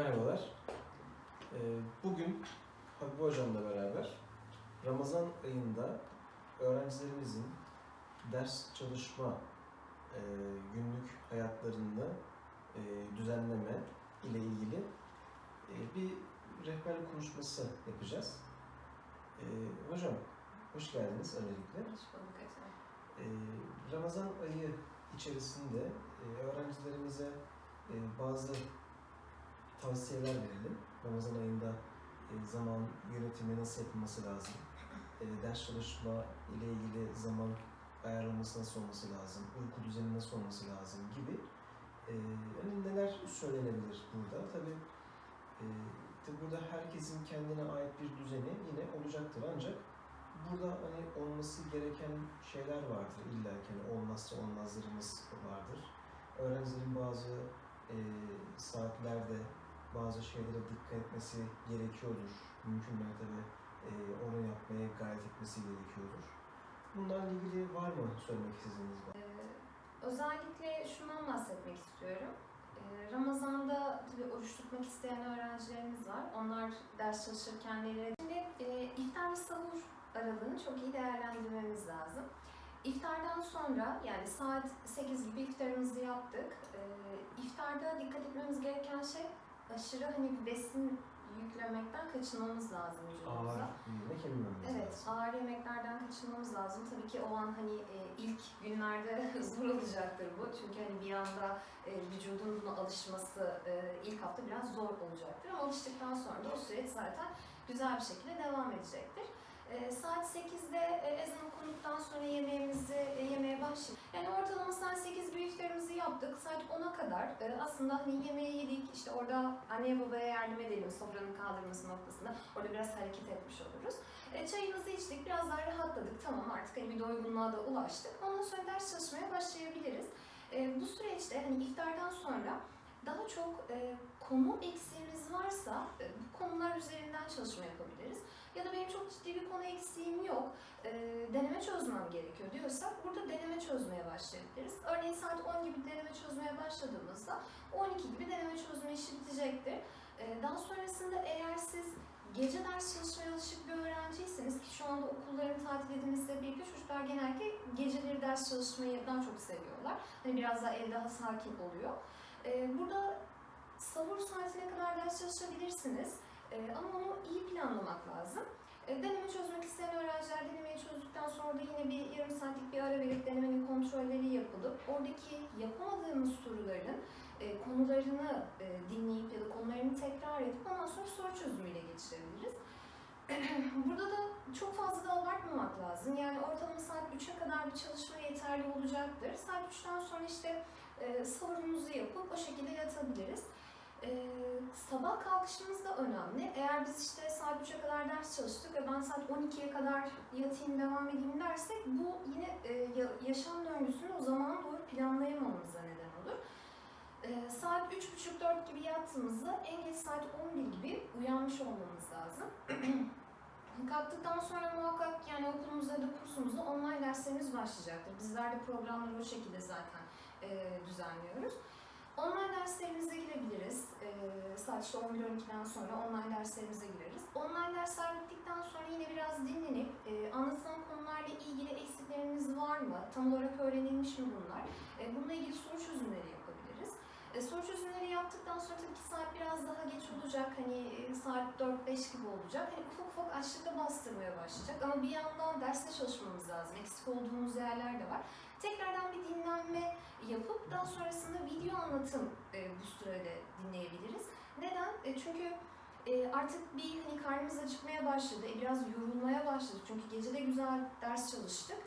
Merhabalar. Ee, Bugün Habibi Hocam'la beraber Ramazan ayında öğrencilerimizin ders çalışma e, günlük hayatlarını e, düzenleme ile ilgili e, bir rehberlik konuşması yapacağız. Hocam, hoş geldiniz öncelikle. Hoş bulduk Ramazan ayı içerisinde öğrencilerimize bazı tavsiyeler verelim. Ramazan ayında e, zaman yönetimi nasıl yapılması lazım? E, Ders çalışma ile ilgili zaman ayarlaması nasıl olması lazım? Uyku düzeni nasıl olması lazım gibi. E, Hani neler söylenebilir burada? Tabii e, burada herkesin kendine ait bir düzeni yine olacaktır ancak burada hani olması gereken şeyler vardır illa ki hani olmazsa olmazlarımız vardır. Öğrencilerin bazı e, saatlerde bazı şeylere dikkat etmesi gerekiyordur. Mümkün mertebe e, onu yapmaya gayret etmesi gerekiyordur. Bunlarla ilgili var mı söylemek istediğiniz var? Ee, özellikle şundan bahsetmek istiyorum. Ee, Ramazan'da tabii oruç tutmak isteyen öğrencilerimiz var. Onlar ders çalışırken neler... Şimdi e, iftar ve sahur aralığını çok iyi değerlendirmemiz lazım. İftardan sonra yani saat 8 gibi iftarımızı yaptık. Ee, iftarda dikkat etmemiz gereken şey aşırı hani besin yüklemekten kaçınmamız lazım vücudumuza. Ağır yemek yemememiz Evet, lazım. ağır yemeklerden kaçınmamız lazım. Tabii ki o an hani e, ilk günlerde zor olacaktır bu. Çünkü hani bir anda e, vücudun buna alışması e, ilk hafta biraz zor olacaktır. Ama alıştıktan sonra da o süreç zaten güzel bir şekilde devam edecektir. E, saat 8'de e, ezan okunduktan sonra yemeğimizi e, yemeye başladık. Yani ortalama saat 8 bir iftarımızı yaptık. Saat 10'a kadar e, aslında hani yemeği yedik. işte orada anneye babaya yardım edelim sofranın kaldırması noktasında. Orada biraz hareket etmiş oluruz. Çayımızı içtik, biraz daha rahatladık. Tamam artık hani bir doygunluğa da ulaştık. Ondan sonra ders çalışmaya başlayabiliriz. Bu süreçte hani iftardan sonra daha çok konu eksiğimiz varsa bu konular üzerinden çalışma yapabiliriz. Ya da benim çok ciddi bir konu eksiğim yok, e, deneme çözmem gerekiyor diyorsak burada deneme çözmeye başlayabiliriz. Örneğin saat 10 gibi deneme çözmeye başladığımızda 12 gibi deneme çözme işi bitecektir. E, daha sonrasında eğer siz gece ders çalışmaya alışık bir öğrenciyseniz ki şu anda okulların tatil edilmesiyle birlikte çocuklar genellikle geceleri ders çalışmayı daha çok seviyorlar. Hani biraz daha ev daha sakin oluyor. Ee, burada sahur saatine kadar ders çalışabilirsiniz. Ee, ama onu iyi planlamak lazım. Ee, deneme çözmek isteyen öğrenciler denemeyi çözdükten sonra da yine bir yarım saatlik bir ara verip denemenin kontrolleri yapılıp oradaki yapamadığımız soruların e, konularını e, dinleyip ya da konularını tekrar edip ondan sonra soru çözümüyle geçirebiliriz. Burada da çok fazla da abartmamak lazım. Yani ortalama saat 3'e kadar bir çalışma yeterli olacaktır. Saat 3'ten sonra işte e, sahurumuzu yapıp o şekilde yatabiliriz. E, sabah kalkışımız da önemli. Eğer biz işte saat 3'e kadar ders çalıştık ve ben saat 12'ye kadar yatayım devam edeyim dersek bu yine e, ya- yaşam döngüsünü o zaman doğru planlayamamamıza neden olur. E, saat 3.30-4 gibi yattığımızda en geç saat 11 gibi uyanmış olmamız lazım. Kalktıktan sonra muhakkak yani okulumuzda da kursumuzda online derslerimiz başlayacaktır. Bizler de programları o şekilde zaten e, düzenliyoruz. Online derslerimize girebiliriz. E, saat işte 11-12'den sonra online derslerimize gireriz. Online dersler bittikten sonra yine biraz dinlenip e, anlatılan konularla ilgili eksiklerimiz var mı? Tam olarak öğrenilmiş mi bunlar? E, bununla ilgili soru çözümleri yapabiliriz. E, soru çözümleri yaptıktan sonra tabii ki saat biraz daha geç olacak. Hani e, saat 4-5 gibi olacak. Hani ufak ufak açlıkta bastırmaya başlayacak. Ama bir yandan derste çalışmamız lazım. Eksik olduğumuz yerler de var. Tekrardan bir dinlenme yapıp daha sonrasında video anlatım e, bu sürede dinleyebiliriz. Neden? E, çünkü e, artık bir hani karnımız acıkmaya başladı. E, biraz yorulmaya başladık. Çünkü gece de güzel ders çalıştık.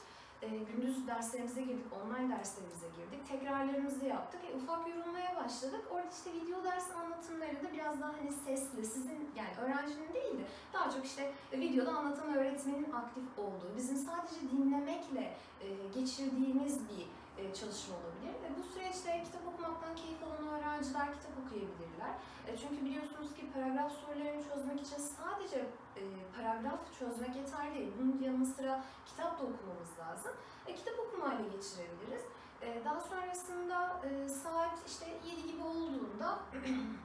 E, gündüz derslerimize girdik, online derslerimize girdik. Tekrarlarımızı yaptık. E, ufak yorulmaya başladık. Orada işte video ders anlatımlarında biraz daha hani sesli, sizin yani öğrencinin değil de daha çok işte videoda anlatan öğretmenin aktif olduğu, bizim sadece dinlemekle e, geçirdiğimiz bir çalışma olabilir. Ve bu süreçte kitap okumaktan keyif alan öğrenciler kitap okuyabilirler. E, çünkü biliyorsunuz ki paragraf sorularını çözmek için sadece e, paragraf çözmek yeterli değil. Bunun yanı sıra kitap da okumamız lazım. E, kitap okumayla geçirebiliriz. E, daha sonrasında e, saat işte 7 gibi olduğunda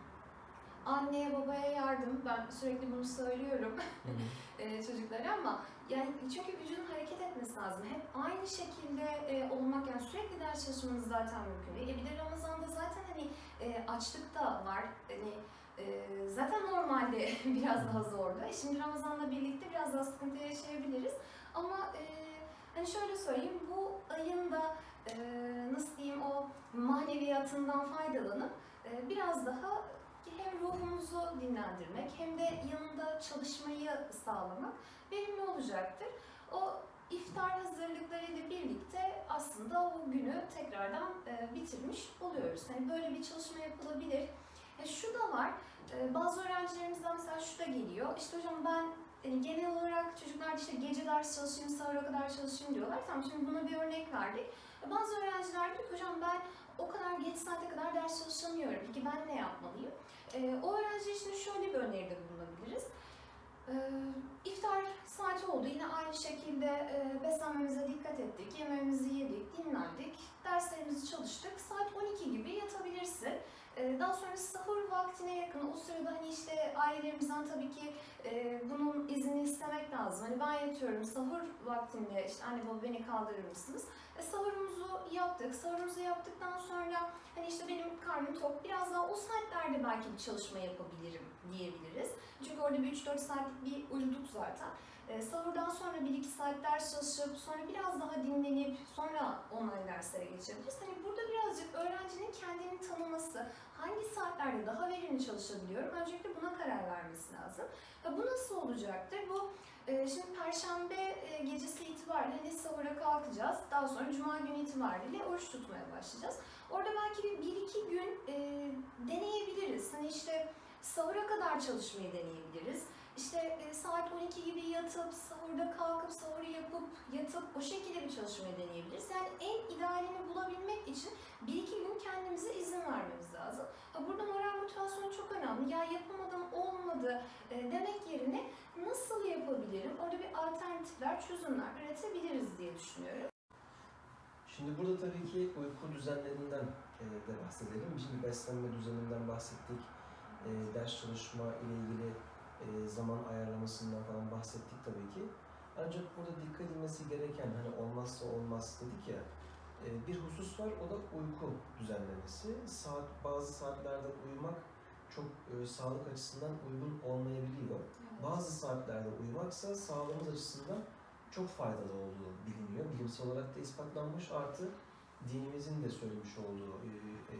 anneye babaya yardım. Ben sürekli bunu söylüyorum e, çocuklara ama yani çünkü vücudun hareket etmesi lazım. Hep aynı şekilde e, olmak yani sürekli ders çalışmanız zaten mümkün değil. E, bir de Ramazan'da zaten hani e, açlık da var. Hani e, zaten normalde biraz daha zordu. E, Şimdi Ramazan'la birlikte biraz daha sıkıntı yaşayabiliriz. Ama e, hani şöyle söyleyeyim bu ayın da e, nasıl diyeyim o maneviyatından faydalanıp e, biraz daha hem ruhumuzu dinlendirmek hem de yanında çalışmayı sağlamak verimli olacaktır. O iftar hazırlıklarıyla birlikte aslında o günü tekrardan e, bitirmiş oluyoruz. Hani böyle bir çalışma yapılabilir. E, şu da var, e, bazı öğrencilerimizden mesela şu da geliyor. İşte hocam ben hani genel olarak çocuklar işte gece ders çalışayım, sahura kadar çalışayım diyorlar. Tamam şimdi buna bir örnek verdik. E, bazı öğrenciler diyor hocam ben o kadar geç saate kadar ben ne yapmalıyım? E, o öğrenci için şöyle bir öneride bulunabiliriz. E, iftar saati oldu. Yine aynı şekilde e, beslenmemize dikkat ettik. Yemeğimizi yedik, dinlendik. Derslerimizi çalıştık. Saat 12 gibi yatabilirsin. E, daha sonra sahur vaktine yakın o sırada hani işte ailelerimizden tabii ki e, bunun izni istemek lazım. Hani ben yatıyorum sahur vaktinde işte anne baba beni kaldırır mısınız? E, sahurumuzu yaptık. Sahurumuzu yaptıktan sonra hani işte benim karnım tok. Biraz daha o saatlerde belki bir çalışma yapabilirim diyebiliriz. Çünkü orada bir 3-4 saatlik bir uyuduk zaten. E, sahurdan sonra 1-2 saat ders çalışıp sonra biraz daha dinlenip sonra online derslere geçebiliriz. Hani burada birazcık öğrencinin kendini tanıması, hangi saatlerde daha verimli çalışabiliyorum öncelikle buna karar vermesi lazım. Ya bu nasıl olacaktır? Bu e, şimdi Perşembe e, gecesi itibariyle hani sahura kalkacağız. Daha sonra Cuma günü itibariyle oruç tutmaya başlayacağız. Orada belki bir, bir iki gün e, deneyebiliriz. Hani işte sahura kadar çalışmayı deneyebiliriz. İşte e, saat 12 gibi yatıp, sahurda kalkıp, sahuru yapıp, yatıp o şekilde bir çalışmayı deneyebiliriz. Yani en idealini bulabilmek için bir iki gün kendimize izin vermemiz lazım. Ha, burada moral motivasyon çok önemli. Ya yapamadım, olmadı e, demek yerine nasıl yapabilirim? Orada bir alternatifler, çözümler üretebiliriz diye düşünüyorum. Şimdi burada tabii ki uyku düzenlerinden e, de bahsedelim. Şimdi beslenme düzeninden bahsettik. Ders çalışma ile ilgili e, zaman ayarlamasından falan bahsettik tabii ki. Ancak burada dikkat edilmesi gereken hani olmazsa olmaz dedik ya e, bir husus var o da uyku düzenlemesi. Saat bazı saatlerde uyumak çok e, sağlık açısından uygun olmayabiliyor. Bazı saatlerde uyumaksa sağlığımız açısından çok faydalı olduğu biliniyor. Bilimsel olarak da ispatlanmış artı dinimizin de söylemiş olduğu e, e,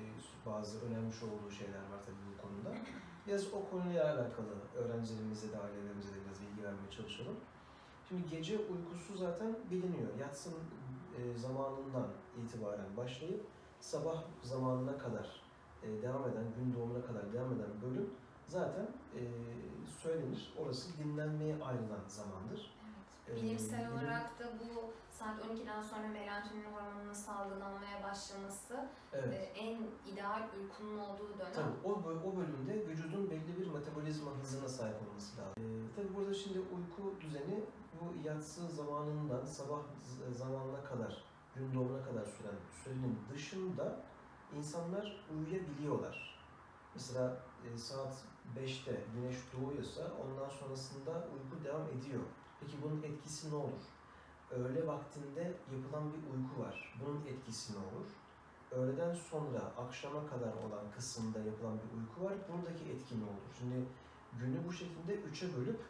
bazı önermiş olduğu şeyler var tabii bu konuda. Biraz o konuyla alakalı öğrencilerimize de ailelerimize de biraz bilgi vermeye çalışalım. Şimdi gece uykusu zaten biliniyor. Yatsın e, zamanından itibaren başlayıp sabah zamanına kadar devam eden, gün doğumuna kadar devam eden bölüm zaten söylenir. Orası dinlenmeye ayrılan zamandır. Ee, Bilimsel bilim- olarak da bu saat 12'den sonra melatonin hormonunun salgılanmaya başlaması Evet. e, en ideal uykunun olduğu dönem. Tabii o, böl- o bölümde vücudun belli bir metabolizma hızına sahip olması lazım. Ee, tabii burada şimdi uyku düzeni bu yatsı zamanından sabah z- zamanına kadar, gün doğumuna kadar süren sürenin dışında insanlar uyuyabiliyorlar. Mesela e, saat 5'te güneş doğuyorsa ondan sonrasında uyku devam ediyor. Peki bunun etkisi ne olur? Öğle vaktinde yapılan bir uyku var. Bunun etkisi ne olur? öğleden sonra akşama kadar olan kısımda yapılan bir uyku var. Buradaki etki ne olur? Şimdi günü bu şekilde üçe bölüp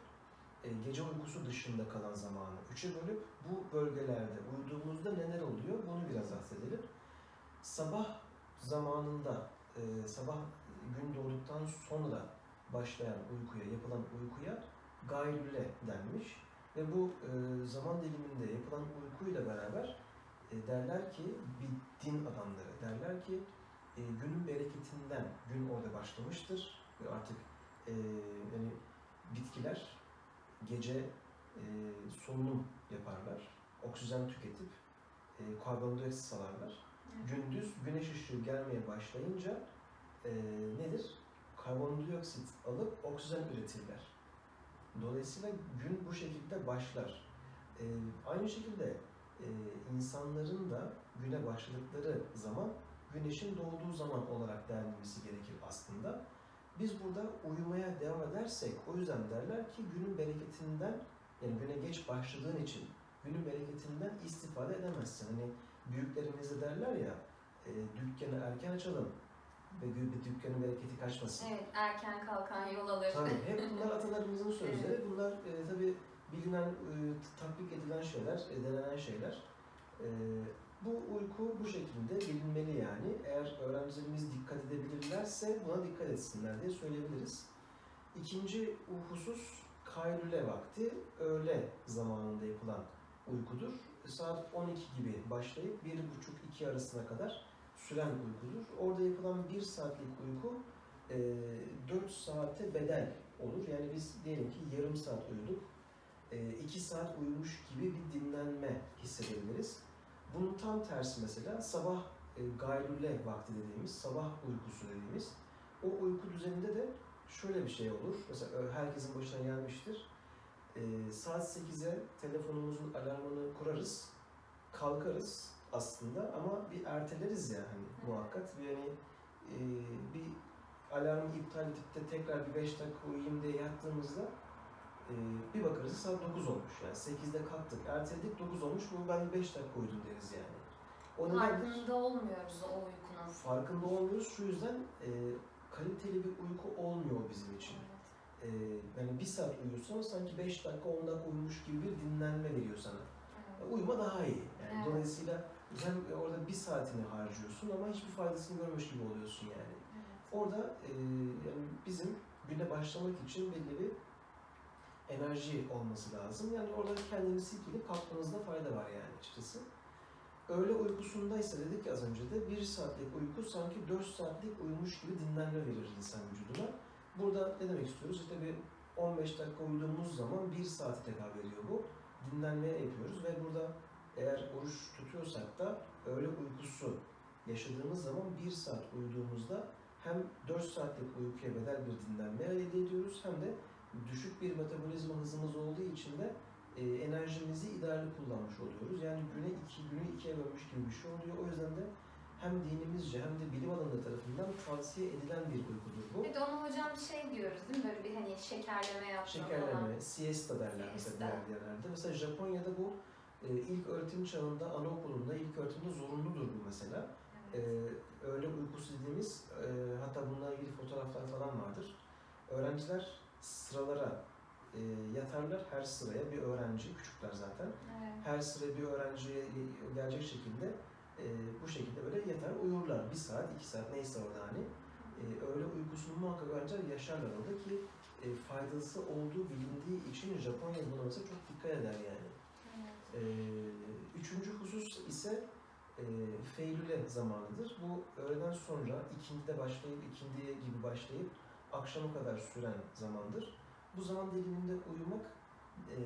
e, gece uykusu dışında kalan zamanı üçe bölüp bu bölgelerde uyuduğumuzda neler oluyor? Bunu biraz bahsedelim. Sabah zamanında e, sabah gün doğduktan sonra başlayan uykuya, yapılan uykuya gayrüle denmiş. Ve bu e, zaman diliminde yapılan uykuyla beraber e, derler ki bir din adamları derler ki e, günün bereketinden gün orada başlamıştır ve artık e, yani bitkiler gece e, solunum yaparlar, oksijen tüketip e, karbondioksit salarlar. Evet. Gündüz güneş ışığı gelmeye başlayınca e, nedir? Karbondioksit alıp oksijen üretirler. Dolayısıyla gün bu şekilde başlar. E, aynı şekilde e, insanların da güne başladıkları zaman güneşin doğduğu zaman olarak değerlenmesi gerekir aslında. Biz burada uyumaya devam edersek o yüzden derler ki günün bereketinden yani güne geç başladığın için günün bereketinden istifade edemezsin. Hani büyüklerimiz de derler ya e, dükkanı erken açalım ve bir dükkanın bereketi kaçmasın. Evet, erken kalkan yol alır. Tabii hep bunlar atalarımızın sözleri. Bunlar e, tabii bilinen, e, tatbik edilen şeyler, e, denenen şeyler. E, bu uyku bu şekilde bilinmeli yani. Eğer öğrencilerimiz dikkat edebilirlerse buna dikkat etsinler diye söyleyebiliriz. İkinci husus kaylule vakti öğle zamanında yapılan uykudur. Saat 12 gibi başlayıp 1.30-2 arasına kadar süren uykudur. Orada yapılan 1 saatlik uyku e, 4 saate bedel olur. Yani biz diyelim ki yarım saat uyuduk. 2 saat uyumuş gibi bir dinlenme hissedebiliriz. Bunun tam tersi mesela sabah e, gaylule vakti dediğimiz, sabah uykusu dediğimiz o uyku düzeninde de şöyle bir şey olur. Mesela ö- herkesin başına gelmiştir. E, saat 8'e telefonumuzun alarmını kurarız, kalkarız aslında ama bir erteleriz ya hani muhakkak. Bir yani e, bir alarmı iptal edip de tekrar bir 5 dakika uyuyayım diye yattığımızda e, bir bakarız saat 9 olmuş. Yani 8'de kalktık, erteledik 9 olmuş. Bu ben 5 dakika uyudum deriz yani. O nedendir? Farkında olmuyoruz o uykunun. Farkında olmuyoruz. Şu yüzden e, kaliteli bir uyku olmuyor bizim için. Evet, E, yani bir saat uyuyorsan sanki 5 dakika 10 dakika uyumuş gibi bir dinlenme veriyor sana. evet. Uyuma daha iyi. Yani Evet. dolayısıyla sen orada bir saatini harcıyorsun ama hiçbir faydasını görmüş gibi oluyorsun yani. Evet. Orada e, yani bizim güne başlamak için belli bir enerji olması lazım. Yani orada kendini silkeleyip kalkmanızda fayda var yani açıkçası. Öğle uykusundaysa dedik ki az önce de bir saatlik uyku sanki 4 saatlik uyumuş gibi dinlenme verir insan vücuduna. Burada ne demek istiyoruz? İşte bir 15 dakika uyuduğumuz zaman 1 saate tekabül ediyor bu. Dinlenmeye yapıyoruz ve burada eğer oruç tutuyorsak da öğle uykusu yaşadığımız zaman 1 saat uyuduğumuzda hem 4 saatlik uykuya bedel bir dinlenme elde ediyoruz hem de düşük bir metabolizma hızımız olduğu için de e, enerjimizi idareli kullanmış oluyoruz. Yani güne iki, günü ikiye bölmüş gibi bir şey oluyor. O yüzden de hem dinimizce hem de bilim adamları tarafından tavsiye edilen bir uykudur bu. Bir de ona hocam şey diyoruz değil mi? Böyle bir hani şekerleme yapma. Şekerleme, siesta derler mesela diğer yerlerde. Mesela Japonya'da bu e, ilk öğretim çağında, anaokulunda, ilk öğretimde zorunludur bu mesela. E, Evet. öğle uykusu dediğimiz, e, hatta bununla ilgili fotoğraflar falan vardır. Öğrenciler sıralara e, yatarlar, her sıraya bir öğrenci, küçükler zaten. Evet. Her sıra bir öğrenciye gelecek şekilde e, bu şekilde böyle yatar uyurlar. Bir saat, iki saat neyse orada hani. E, öğle uykusunu muhakkak öğrenciler yaşarlar orada ki e, faydası olduğu bilindiği için Japonya buna mesela çok dikkat eder yani. E, üçüncü husus ise e, feylüle zamanıdır. Bu öğleden sonra ikindide başlayıp, ikindiye gibi başlayıp akşama kadar süren zamandır. Bu zaman diliminde uyumak e,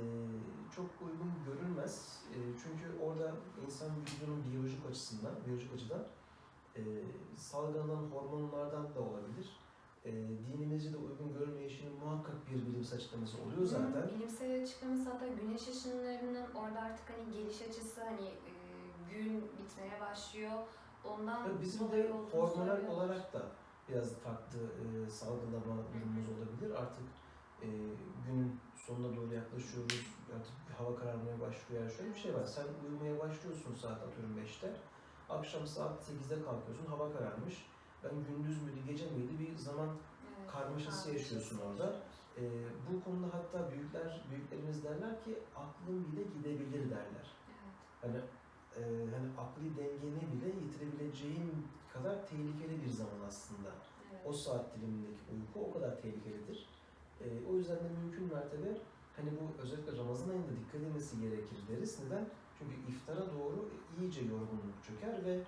çok uygun görülmez. E, çünkü orada insan vücudunun biyolojik açısından, biyolojik açıdan e, salgılanan hormonlardan da olabilir. E, dinimizce de uygun görülmeyişinin muhakkak bir bilimsel açıklaması oluyor zaten. Bilimsel açıklaması hatta güneş ışınlarının orada artık hani geliş açısı hani e, gün bitmeye başlıyor. Ondan Ve bizim de hormonal olarak da biraz farklı e, salgılama durumumuz olabilir. Artık e, günün sonuna doğru yaklaşıyoruz. Artık hava kararmaya başlıyor. Şöyle bir şey var. Sen uyumaya başlıyorsun saat atıyorum 5'te. Akşam saat 8'de kalkıyorsun. Hava kararmış. Ben gündüz müydü, gece miydi bir zaman Evet, karmaşası yaşıyorsun orada. e, bu konuda hatta büyükler büyüklerimiz derler ki aklın bile gidebilir derler. Evet. Hani e, hani akli dengeni bile yitirebileceğin kadar tehlikeli bir zaman aslında. Evet. O saat dilimindeki uyku o kadar tehlikelidir. E, o yüzden de mümkün mertebe hani bu özellikle Ramazan ayında dikkat edilmesi gerekir deriz. Neden? Çünkü iftara doğru iyice yorgunluk çöker ve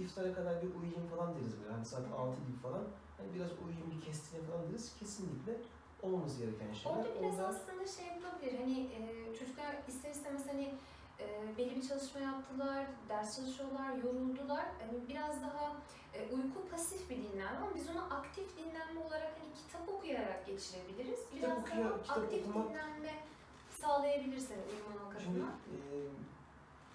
iftara kadar bir uyuyayım falan deriz böyle. Hani saat 6 gibi falan. Hani biraz uyuyayım bir kestireyim falan deriz. Kesinlikle olması gereken şeyler. Orada biraz Orada- aslında şey olabilir hani e, çocuklar ister istemez hani e, belli bir çalışma yaptılar, ders çalışıyorlar, yoruldular. Hani biraz daha e, uyku pasif bir dinlenme ama biz onu aktif dinlenme olarak hani kitap okuyarak geçirebiliriz. Kitap Biraz okuyor- daha kitap aktif okumak- dinlenme sağlayabiliriz hani uyumamak Şimdi e,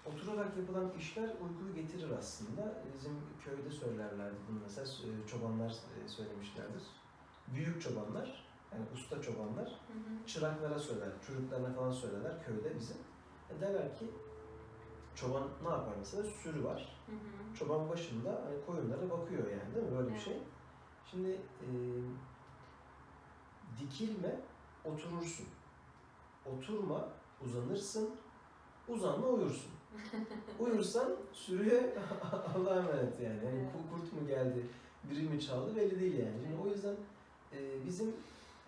oturarak yapılan işler uykuyu getirir aslında. Bizim köyde söylerlerdi bunu mesela e, çobanlar e, söylemişlerdir. büyük çobanlar, yani usta çobanlar Hı hı. çıraklara söyler, çocuklarına falan söylerler köyde bizim. E derler ki çoban ne yapar mesela? Sürü var. Hı hı. Çoban başında hani koyunlara bakıyor yani değil mi? Böyle bir Evet. şey. Şimdi e, dikilme, oturursun. Oturma, uzanırsın. Uzanma, uyursun. Uyursan sürüye Allah'a emanet yani. yani Evet. ku- kurt mu geldi, biri mi çaldı belli değil yani. Şimdi o yüzden e, bizim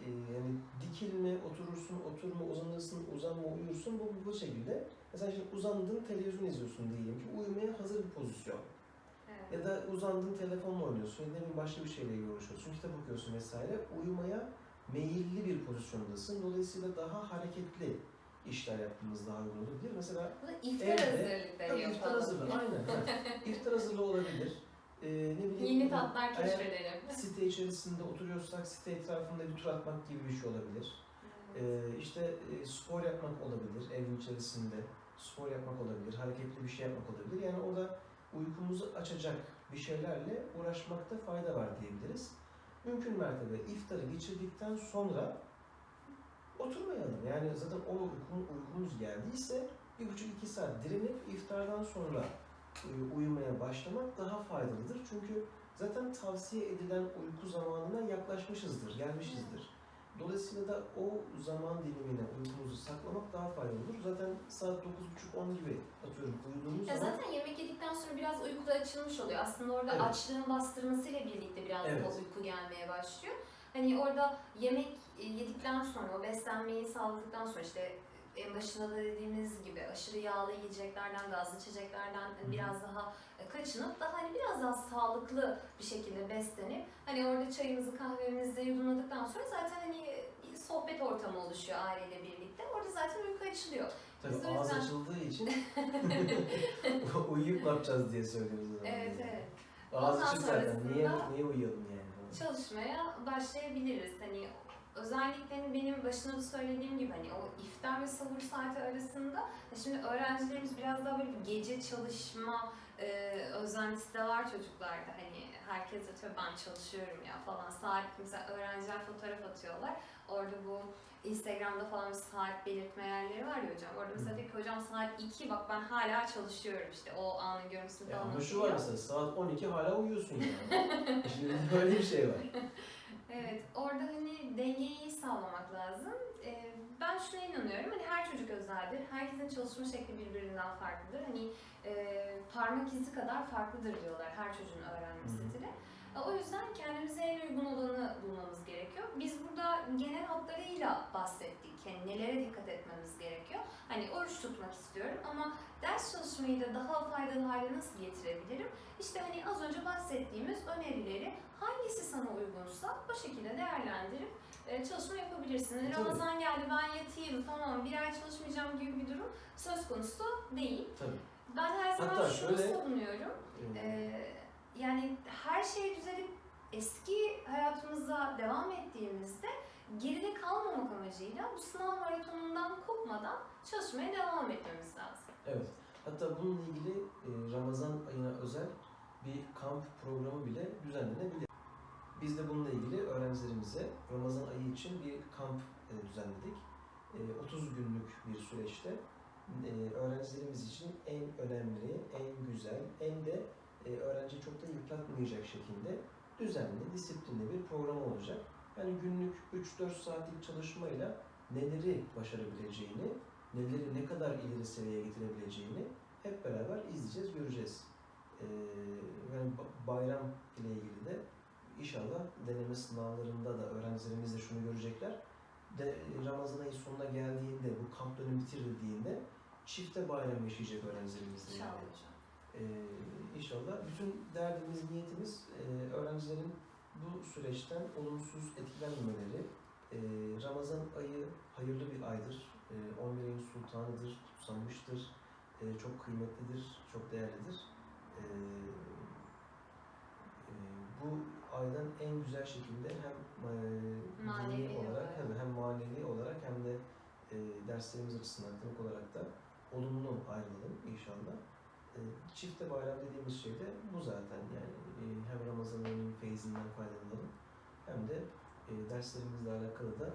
e, yani dikilme, oturursun, oturma, uzanırsın, uzanma, uyursun bu, bu şekilde. Mesela şimdi uzandın, televizyon izliyorsun diyelim ki uyumaya hazır bir pozisyon. Evet. Ya da uzandın telefonla oynuyorsun ne bileyim başka bir şeyle uğraşıyorsun, kitap okuyorsun vesaire. Uyumaya meyilli bir pozisyondasın. Dolayısıyla daha hareketli işler yaptığımız daha uygun olabilir. Mesela Bu da iftar Evde- hazırlıkları tabii iftar yapalım. hazırlığı, aynen. iftar hazırlığı olabilir. Ee, ne bileyim, Yeni tatlar eğer keşfedelim. Site içerisinde oturuyorsak site etrafında bir tur atmak gibi bir şey olabilir. Ee, işte e, spor yapmak olabilir evin içerisinde. Spor yapmak olabilir, hareketli bir şey yapmak olabilir. Yani orada uykumuzu açacak bir şeylerle uğraşmakta fayda var diyebiliriz. Mümkün mertebe iftarı geçirdikten sonra oturmayalım. Yani zaten o uykum, uykumuz geldiyse bir buçuk iki saat direnip iftardan sonra e, uyumaya başlamak daha faydalıdır. Çünkü zaten tavsiye edilen uyku zamanına yaklaşmışızdır, gelmişizdir. Dolayısıyla da o zaman dilimine uykumuzu saklamak daha faydalı olur. Zaten saat 9.30-10 gibi atıyorum uyuduğumuz Ya zaman zaten yemek yedikten sonra biraz uykuda açılmış oluyor. Aslında orada Evet. açlığın bastırmasıyla birlikte biraz Evet. da uyku gelmeye başlıyor. Hani orada yemek e, yedikten sonra, o beslenmeyi sağladıktan sonra işte en başında da dediğimiz gibi aşırı yağlı yiyeceklerden, gazlı içeceklerden biraz daha e, kaçınıp daha hani biraz daha sağlıklı bir şekilde beslenip hani orada çayımızı kahvemizi yudumladıktan sonra zaten hani sohbet ortamı oluşuyor aileyle birlikte. Orada zaten uyku açılıyor. tabii Biz ağız yüzden- açıldığı için uyuyup ne yapacağız diye söylüyoruz. Evet evet. Ağız açık zaten. Niye, niye uyuyalım yani? Çalışmaya başlayabiliriz. Hani özellikle hani benim başında da söylediğim gibi hani o iftar ve sahur saati arasında şimdi öğrencilerimiz biraz daha böyle gece çalışma e, özentisi de var çocuklarda. Hani herkes tabii ben çalışıyorum ya falan saat mesela öğrenciler fotoğraf atıyorlar. Orada bu Instagram'da falan bir saat belirtme yerleri var ya hocam. Orada mesela diyor ki hocam saat 2 bak ben hala çalışıyorum işte o anın görüntüsünü falan ama şu var atıyor. mesela saat 12 hala uyuyorsun yani. Şimdi böyle bir şey var. Evet, orada hani dengeyi sağlamak lazım. Ee, ben şuna inanıyorum, hani her çocuk özeldir, herkesin çalışma şekli birbirinden farklıdır. Hani e, parmak izi kadar farklıdır diyorlar her çocuğun öğrenme stili. E, O yüzden kendimize en uygun olanı bulmamız gerekiyor. Biz burada genel hatlarıyla bahsettik. Yani nelere dikkat etmemiz gerekiyor. Hani oruç tutmak istiyorum ama ders çalışmayı da daha faydalı hale nasıl getirebilirim? İşte hani az önce bahsettiğimiz önerileri hangisi sana uygunsa o şekilde değerlendirip e, çalışma yapabilirsin. Yani Tabii. Ramazan geldi ben yatayım tamam bir ay çalışmayacağım gibi bir durum söz konusu değil. Tabii. Ben her zaman Hatta şunu şöyle- savunuyorum. Ee, yani her şey düzelip eski hayatımıza devam ettiğimizde geride kalmamak amacıyla bu sınav maratonundan kopmadan çalışmaya devam etmemiz lazım. Evet. Hatta bununla ilgili e, Ramazan ayına özel bir kamp programı bile düzenlenebilir. Biz de bununla ilgili öğrencilerimize Ramazan ayı için bir kamp e, düzenledik. E, 30 günlük bir süreçte e, öğrencilerimiz için en önemli, en güzel, en de e, öğrenciyi çok da yıpratmayacak şekilde düzenli, disiplinli bir program olacak. Yani günlük 3-4 saatlik çalışmayla neleri başarabileceğini, neleri ne kadar ileri seviyeye getirebileceğini hep beraber izleyeceğiz, göreceğiz. Ee, yani ba- bayram ile ilgili de inşallah deneme sınavlarında da öğrencilerimiz de şunu görecekler. De, Ramazan ayı sonuna geldiğinde, bu kamp dönemi bitirildiğinde çifte bayram yaşayacak öğrencilerimiz de. İnşallah yani. Ee, inşallah bütün derdimiz, niyetimiz e, öğrencilerin bu süreçten olumsuz etkilenmemeleri. Ee, Ramazan ayı hayırlı bir aydır. Ee, 11 ayın sultanıdır, kutsanmıştır. Ee, çok kıymetlidir, çok değerlidir. Ee, e, bu aydan en güzel şekilde hem e, Manevi olarak olarak. hem, hem manevi olarak hem de e, derslerimiz açısından akademik olarak da olumlu ayrılalım inşallah. E, çifte bayram dediğimiz şey de bu zaten yani e, hem Ramazan ayının feyzinden faydalanalım hem de e, derslerimizle alakalı da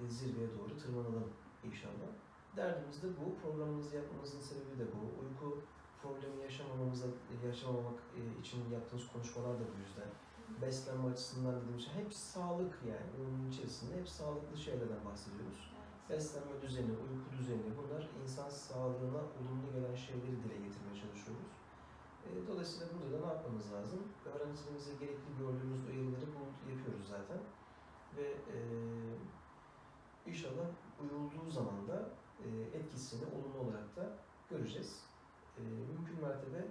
e, zirveye doğru tırmanalım inşallah. Derdimiz de bu. Programımızı yapmamızın sebebi de bu. Uyku problemi yaşamamamıza, yaşamamak için yaptığımız konuşmalar da bu yüzden. Beslenme açısından dediğim şey hep sağlık yani. Bunun içerisinde hep sağlıklı şeylerden bahsediyoruz. Beslenme düzeni, uyku düzeni bunlar insan sağlığına olumlu gelen şeyleri dile getirmeye çalışıyoruz. E, dolayısıyla burada da ne yapmamız lazım? Öğrencilerimize gerekli gördüğümüz uyarıları bu yapıyoruz zaten. Ve e, inşallah uyulduğu zaman da e, etkisini olumlu olarak da göreceğiz. E, mümkün mertebe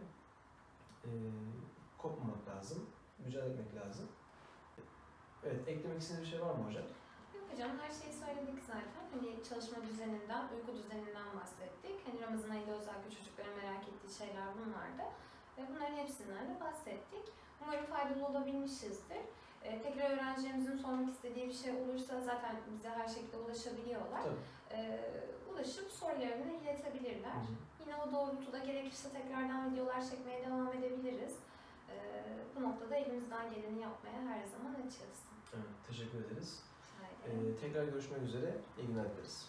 e, kopmamak lazım, mücadele etmek lazım. Evet, eklemek istediğiniz bir şey var mı hocam? Hocam her şeyi söyledik zaten. Hani çalışma düzeninden, uyku düzeninden bahsettik. Hani Ramazan ayında özellikle çocukların merak ettiği şeyler bunlardı. Ve bunların hepsinden de bahsettik. Umarım faydalı olabilmişizdir. Ee, tekrar öğrencilerimizin sormak istediği bir şey olursa zaten bize her şekilde ulaşabiliyorlar. Tabii. Ee, ulaşıp sorularını iletebilirler. Yine o doğrultuda gerekirse tekrardan videolar çekmeye devam edebiliriz. Ee, bu noktada elimizden geleni yapmaya her zaman açığız. Evet, teşekkür ederiz. Ee, tekrar görüşmek üzere. İyi günler dileriz.